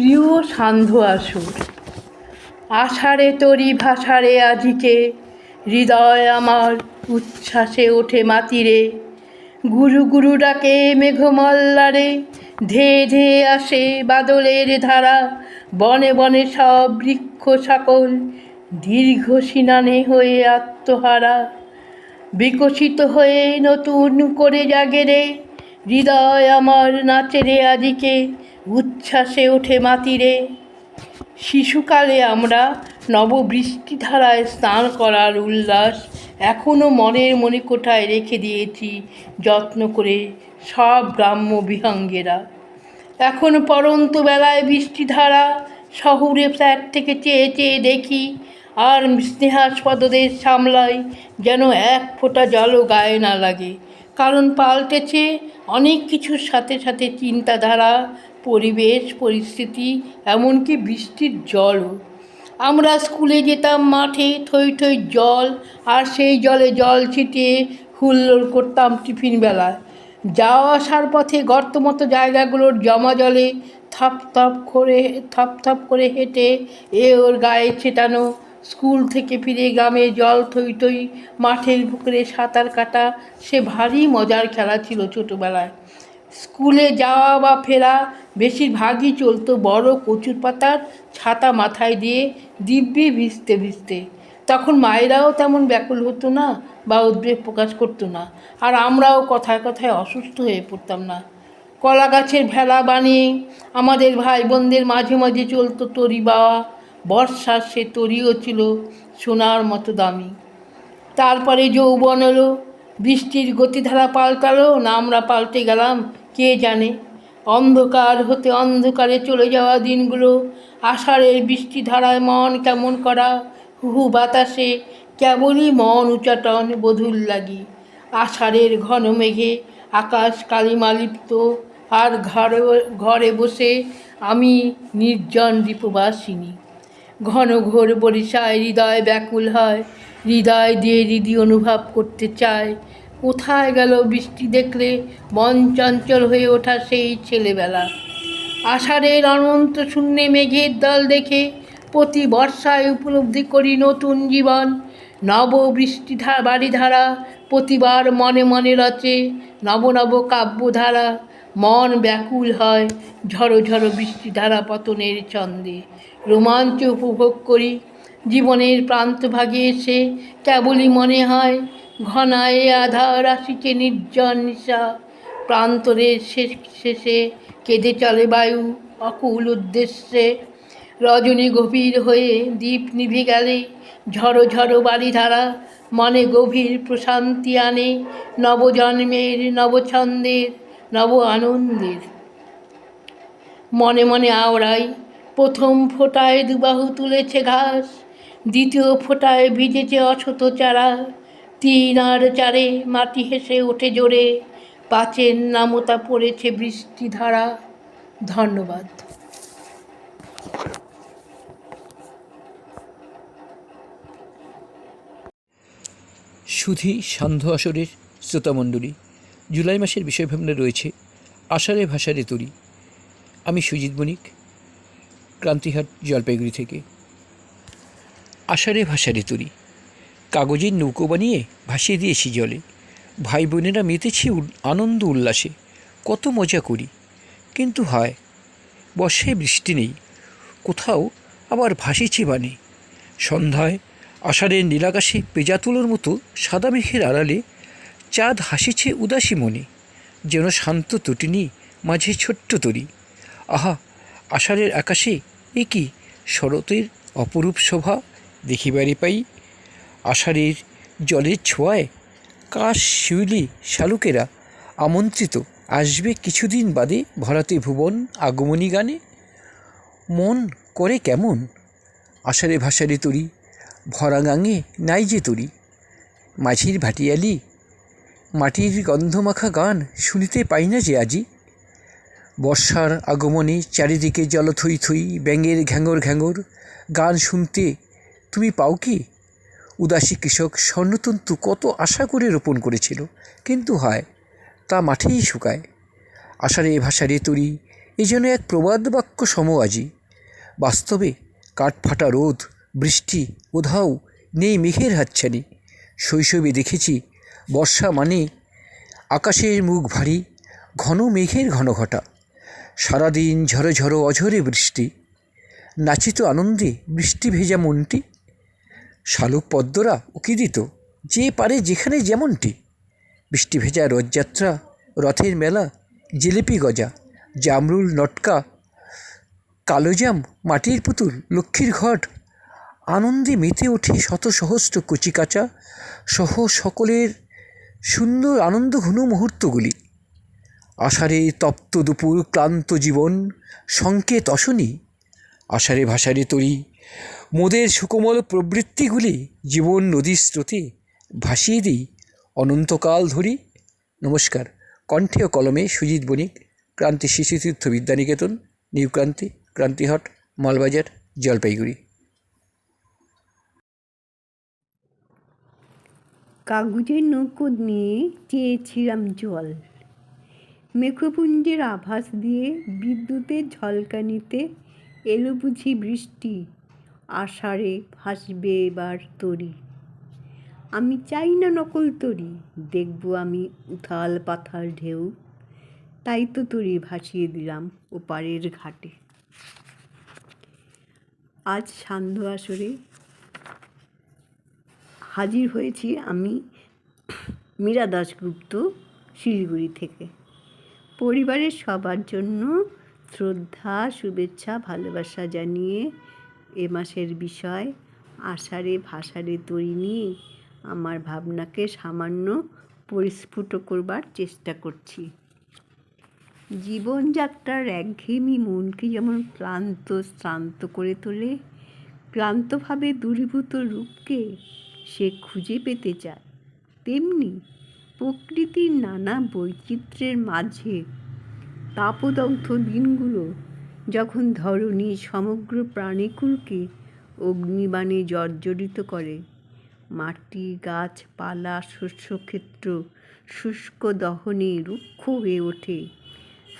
প্রিয় সান্ধ্য আসুর আষাঢ়ে তরি ভাষারে আজিকে হৃদয় আমার উচ্ছ্বাসে ওঠে মাতিরে। গুরু গুরু ডাকে মেঘমল্লারে, ধেয়ে ধেয়ে আসে বাদলের ধারা। বনে বনে সব বৃক্ষ সকল দীর্ঘ সিনানে হয়ে আত্মহারা। বিকশিত হয়ে নতুন করে জাগে রে। হৃদয় আমার নাচে রে উচ্ছ্বাসে ওঠে মাতিরে। শিশুকালে আমরা নববৃষ্টিধারায় স্নান করার উল্লাস এখনও মনের মণিকোঠায় রেখে দিয়েছি, যত্ন করে সব গ্রাম্য বিহঙ্গেরা। এখন পরন্ত বেলায় বৃষ্টিধারা শহুরে ফ্ল্যাট থেকে চেয়ে চেয়ে দেখি, আর স্নেহাস্পদদের সামলাই যেন এক ফোঁটা জলও গায়ে না লাগে। কারণ পাল্টেছে অনেক কিছুর সাথে সাথে চিন্তাধারা পরিবেশ, পরিস্থিতি, এমনকি বৃষ্টির জলও আমরা স্কুলে যেতাম মাঠে থই থই জল, আর সেই জলে জল ছিটিয়ে হুল্লোড় করতাম টিফিন বেলায় যাওয়া আসার পথে গর্ত মতো জায়গাগুলোর জমা জলে থাপ থাপ করে, থাপ থাপ করে হেঁটে এ ওর গায়ে ছেটানো। স্কুল থেকে ফিরে গ্রামে জল থই থই, মাঠের পুকুরে সাঁতার কাটা, সে ভারী মজার খেলা ছিল ছোটোবেলায়। স্কুলে যাওয়া বা ফেরা বেশিরভাগই চলতো বড় কচুর পাতার ছাতা মাথায় দিয়ে দিব্যি ভিজতে ভিজতে। তখন মায়েরাও তেমন ব্যাকুল হতো না বা উদ্বেগ প্রকাশ করতো না। আর আমরাও কথায় কথায় অসুস্থ হয়ে পড়তাম না। কলা গাছের ভেলা বানিয়ে আমাদের ভাই বোনদের মাঝে মাঝে চলতো তরি বাওয়া বর্ষার সে তরিও ছিল সোনার মতো দামি। তারপরে যৌবন এলো বৃষ্টির গতিধারা পাল্টালো, না আমরা পাল্টে গেলাম কে জানে? অন্ধকার হতে অন্ধকারে চলে যাওয়া দিনগুলো, আষাঢ়ের বৃষ্টিধারায় মন কেমন করা, হুহু বাতাসে কেবলই মন উচাটন বধুর লাগি। আষাঢ়ের ঘন মেঘে আকাশ কালিমালিপ্ত, আর ঘরে ঘরে বসে আমি নির্জন দ্বীপবাসিনী। ঘন ঘোর বরিশায় হৃদয় ব্যাকুল হয়, হৃদয় দিয়ে হৃদি অনুভব করতে চায় কোথায় গেল বৃষ্টি দেখলে মন চঞ্চল হয়ে ওঠা সেই ছেলেবেলা? আষাঢ়ের অনন্ত শূন্যে মেঘের দল দেখে প্রতি বর্ষায় উপলব্ধি করি নতুন জীবন। নব বৃষ্টিধা বাড়িধারা প্রতিবার মনে মনে রচে নব নব কাব্যধারা। মন ব্যাকুল হয় ঝড়ো ঝড়ো বৃষ্টিধারা পতনের ছন্দে। রোমাঞ্চ উপভোগ করি, জীবনের প্রান্তভাগে এসে কেবলই মনে হয় ঘনায় আধার আসিছে নির্জন নিশা। প্রান্তরের শেষ শেষে কেঁদে চলে বায়ু অকুল উদ্দেশ্যে। রজনী গভীর হয়ে দ্বীপ নিভে গেলে ঝড়ো ঝড়ো বাড়িধারা মনে গভীর প্রশান্তি আনে নবজন্মের নবছন্দের, নব আনন্দের। মনে মনে আওড়াই প্রথম ফোঁটায় দুবাহু তুলেছে ঘাস, দ্বিতীয় ফোঁটায় ভিজেছে অশত চারা। তিন আর চারে মাটি হেসে ওঠে জোরে। পাঁচের নামতা পড়েছে বৃষ্টিধারা। ধন্যবাদ। সুধী সান্ধ্য আসরের শ্রোতামণ্ডলী, জুলাই মাসের বিষয়ভাবনা রয়েছে আষাঢ়ে ভাষারে তরি। আমি সুজিত বণিক ক্রান্তিহাট জলপাইগুড়ি থেকে। আষাঢ়ে ভাষারে তরি। কাগজের নৌকো বানিয়ে ভাসিয়ে দিয়েছি জলে। ভাই বোনেরা মেতেছি আনন্দ উল্লাসে। কত মজা করি। কিন্তু হায়, বর্ষায় বৃষ্টি নেই। কোথাও আবার ভাসিছি বানে। সন্ধ্যায় আষাঢ়ের নীলাকাশে পেজাতুলোর মতো সাদা মেঘের আড়ালে চাঁদ হাসিছে উদাসী মনে। যেন শান্ত তটিনী মাঝে ছোট্ট তরি। আহা, আষাঢ়ের আকাশে এ কি শরতের অপরূপ শোভা দেখিবারে পাই। আষাঢ়ের জলের ছোঁয়ায় কাশ শিউলি শালুকেরা আমন্ত্রিত। আসবে কিছুদিন বাদে ভরাতে ভুবন আগমনী গানে। মন করে কেমন? আষাঢ়ে ভাষারে তরি ভরা গাঙে নাই যে তরি। মাঝির ভাটিয়ালি, মাটির গন্ধমাখা গান শুনিতে পাই না যে আজি। বর্ষার আগমনে চারিদিকে জল জলথই থই, ব্যাঙের ঘ্যাঙর ঘ্যাঙর গান শুনতে তুমি পাও কি? উদাসী কৃষক স্বর্ণতন্তু কত আশা করে রোপণ করেছিল। কিন্তু হয়, তা মাঠেই শুকায়। আষাঢ়ে ভাষারে তরি, এ যেন এক প্রবাদ বাক্য সম আজি বাস্তবে কাঠফাটা রোদ, বৃষ্টি কোথাও নেই মেঘের হাতছানি। শৈশবে দেখেছি বর্ষা মানে আকাশের মুখ ভারী, ঘন মেঘের ঘন ঘটা। সারাদিন ঝড়ো ঝড়ো অঝরে বৃষ্টি। নাচিত আনন্দে বৃষ্টি ভেজা মনটি শালুক পদ্মরা উকি দিত যে পারে যেখানে যেমনটি। বৃষ্টি ভেজা রথযাত্রা, রথের মেলা, জিলিপি গজা, জামরুল নটকা, কালোজাম, মাটির পুতুল, লক্ষ্মীর ঘট, আনন্দে মেতে ওঠে শত সহস্র কচিকাচা, সহ সকলের সুন্দর আনন্দ ঘন মুহূর্তগুলি। আষাঢ়ে তপ্ত দুপুর ক্লান্ত জীবন, সংকেত অশনি, আষাঢ়ে ভাষারে তরি মোদের সুকোমল প্রবৃত্তিগুলি জীবন নদীর স্রোতে ভাসিয়ে দিই অনন্তকাল ধরি। নমস্কার। কণ্ঠে ও কলমে সুজিত বণিক, ক্রান্তি শিশুতীর্থ বিদ্যানিকেতন, নিউ ক্রান্তি, ক্রান্তিহট, মালবাজার, জলপাইগুড়ি। কাগজের নৌকো নিয়ে চেয়েছিলাম জল। মেঘপুঞ্জের আভাস দিয়ে বিদ্যুতের ঝলকানিতে এলো বুঝি বৃষ্টি। আষাঢ়ে ভাসবে এবার তরি। আমি চাই না নকল তরি, দেখব আমি উথাল পাথাল ঢেউ। তাই তো তরি ভাসিয়ে দিলাম ওপারের ঘাটে। আজ সান্ধ্য আসরে হাজির হয়েছি আমি মীরা দাশগুপ্ত শিলিগুড়ি থেকে। পরিবারের সবার জন্য শ্রদ্ধা, শুভেচ্ছা, ভালোবাসা জানিয়ে এ মাসের বিষয়। আষাঢ়ে ভাষারে তৈরি নিয়ে আমার ভাবনাকে সামান্য পরিস্ফুট করবার চেষ্টা করছি। জীবনযাত্রার একঘেয়েমি মনকে যেমন ক্লান্ত, শ্রান্ত করে তোলে, ক্লান্তভাবে দূরীভূত রূপকে সে খুঁজে পেতে চায়। তেমনি প্রকৃতির নানা বৈচিত্র্যের মাঝে তাপদগ্ধ দিনগুলো যখন ধরণী সমগ্র প্রাণীকুলকে অগ্নিবাণে জর্জরিত করে মাটি গাছপালা শস্যক্ষেত্র শুষ্ক দহনে রুক্ষ হয়ে ওঠে।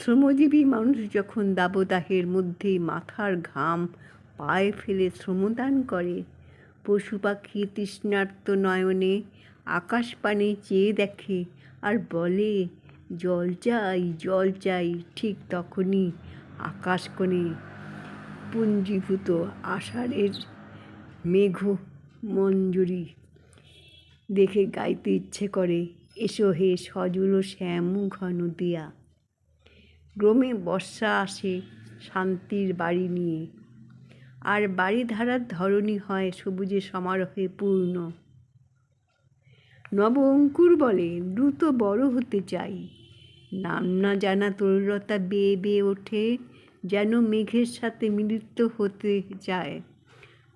শ্রমজীবী মানুষ যখন দাবদাহের মধ্যে মাথার ঘাম পায়ে ফেলে শ্রমদান করে, পশু পাখি তৃষ্ণার্ত নয়নে আকাশ পানে চেয়ে দেখে আর বলে, জল চাই জল চাই। ঠিক তখনই আকাশ কোণে পুঞ্জীভূত আষাঢ়ের মেঘ মঞ্জুরি দেখে গাইতে ইচ্ছে করে, এসো হে সজল শ্যাম ঘন দিয়া। গ্রামে বর্ষা আসে শান্তির বাড়ি নিয়ে। আর বাড়ি ধারার ধরনই হয় সবুজে সমারোহে পূর্ণ। নব অঙ্কুর বলে, দ্রুত বড় হতে চাই। নাম না জানা তরুরতা বেয়ে বেয়ে ওঠে, যেন মেঘের সাথে মিলিত হতে যায়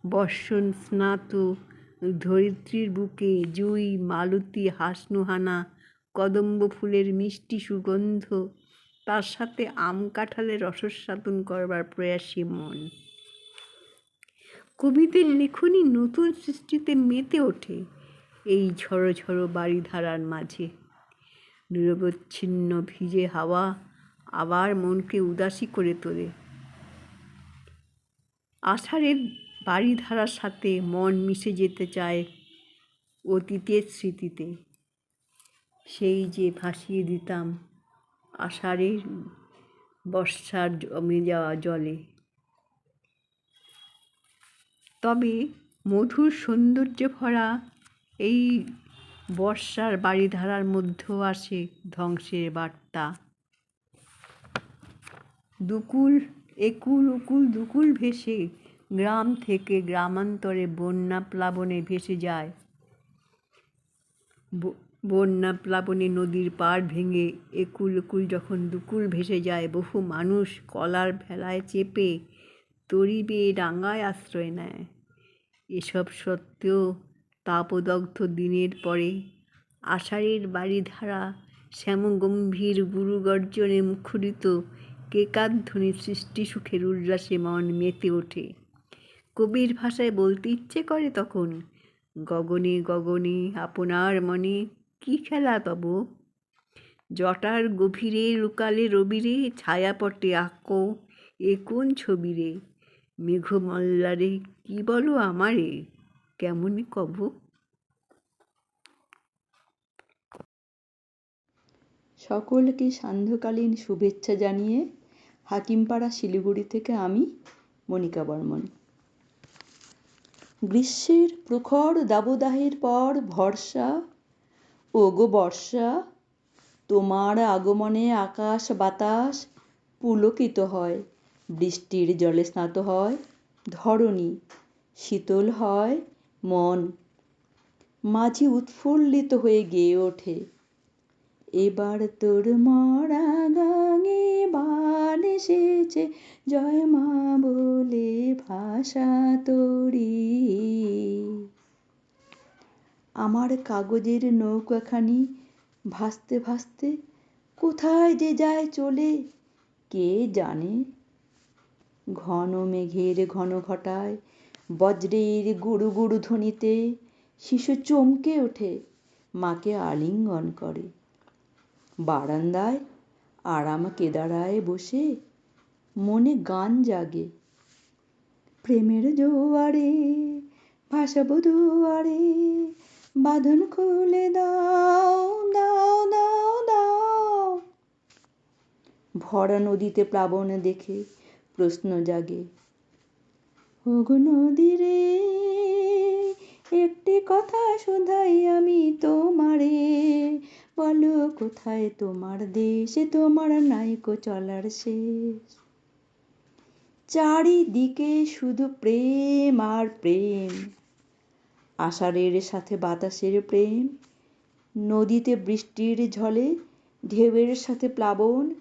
বর্ষণ স্নাত ধরিত্রীর বুকে জুই, মালতী হাসনুহানা, কদম্ব ফুলের মিষ্টি সুগন্ধ, তার সাথে আম কাঁঠালের রসস্বাদন করবার প্রয়াসী মন। কবিদের লেখনী নতুন সৃষ্টিতে মেতে ওঠে এই ঝড়ো ঝড়ো বাড়িধারার মাঝে। নিরবচ্ছিন্ন ভিজে হাওয়া আবার মনকে উদাসী করে তোলে। আষাঢ়ের বাড়িধারার সাথে মন মিশে যেতে চায় অতীতের স্মৃতিতে। সেই যে ভাসিয়ে দিতাম আষাঢ়ের বর্ষার জমে যাওয়া জলে। তবে মধুর সৌন্দর্য ভরা এই বর্ষার বাড়িধারার মধ্যেও আসে ধ্বংসের বার্তা। দুকুল, একুল, উকুল, দুকুল ভেসে গ্রাম থেকে গ্রামান্তরে বন্যা প্লাবনে ভেসে যায়। বন্যা প্লাবনে নদীর পাড় ভেঙে একুল, উকুল যখন দুকুল ভেসে যায়, বহু মানুষ কলার ভেলায় চেপে তরি বেয়ে ডাঙায় আশ্রয় নেয়। এসব সত্ত্বেও তাপদগ্ধ দিনের পরে আষাঢ়ের বাড়িধারা শ্যামগম্ভীর গুরুগর্জনে মুখরিত কেকাধ্বনি সৃষ্টি সুখের উল্লাসে মন মেতে ওঠে। কবির ভাষায় বলতে ইচ্ছে করে তখন, গগনে গগনে আপনার মনে কি খেলা তব? জটার গভীরে লুকালে রবিরে ছায়াপটে আঁকো এ কোন ছবি রে মেঘমল্লারে কি বলো আমারে? কেমন কব? সকলকে সান্ধ্যকালীন শুভেচ্ছা জানিয়ে হাকিমপাড়া শিলিগুড়ি থেকে আমি মনিকা বর্মন। গ্রীষ্মের প্রখর দাবদাহের পর ভরসা ওগো বর্ষা, তোমার আগমনে আকাশ বাতাস পুলকিত হয়, বৃষ্টির জলে স্নাত হয়, ধরণী শীতল হয় মন। মাঝি উৎফুল্লিত হয়ে গেয়ে ওঠে। এবার তোর মরা গাঙে বান এসেছে, জয় মা বলে ভাষা তোরি। আমার কাগজের নৌকাখানি ভাসতে ভাসতে কোথায় যে যায় চলে, কে জানে? ঘন মেঘের ঘন ঘটায় বজ্রের গুড়ু গুড়ু ধ্বনিতে শিশু চমকে ওঠে, মাকে আলিঙ্গন করে। বারান্দায় আরাম কেদারায় বসে মনে গান জাগে। প্রেমের জোয়ারে, ভাসাবো দুয়ারে, বাঁধন খুলে দাও দাও দাও দাও। ভরা নদীতে প্লাবন দেখে প্রশ্ন জাগে ওগো নদী রে, একটি কথা শুধাই আমি তোমারে। বলো, কোথায় তোমার দেশে, তোমার নাইকো চলার শেষ? চারিদিকে শুধু প্রেম আর প্রেম। আষাঢ়ের সাথে বাতাসের প্রেম। নদীতে বৃষ্টির ঝলে, ঢেউয়ের সাথে প্লাবন।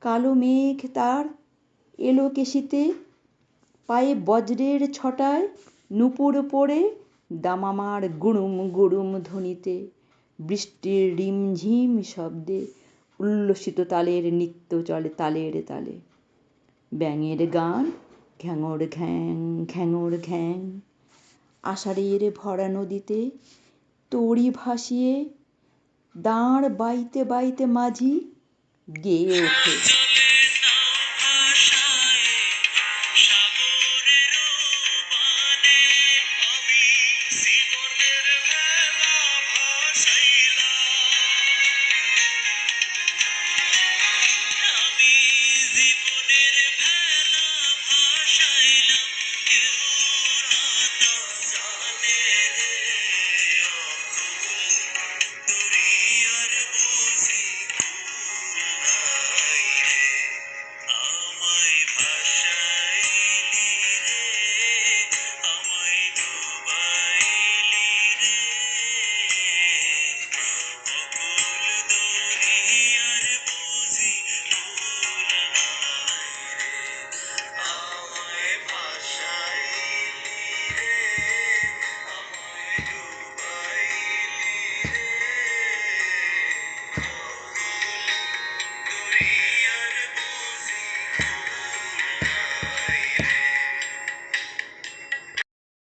কালো মেঘ তার এলো কেশিতে পায়ে বজ্রের ছটায় নুপুর পড়ে দামামার গুড়ুম গুড়ুম ধ্বনিতে, বৃষ্টির রিমঝিম শব্দে উল্লসিত তালের নৃত্য চলে তালের তালে। ব্যাঙের গান, ঘ্যাঙর ঘ্যাং ঘ্যাঙর ঘ্যাং, আষাঢ়ের ভরা নদীতে তড়ি ভাসিয়ে দাঁড় বাইতে বাইতে মাঝি গেয়ে ওঠে।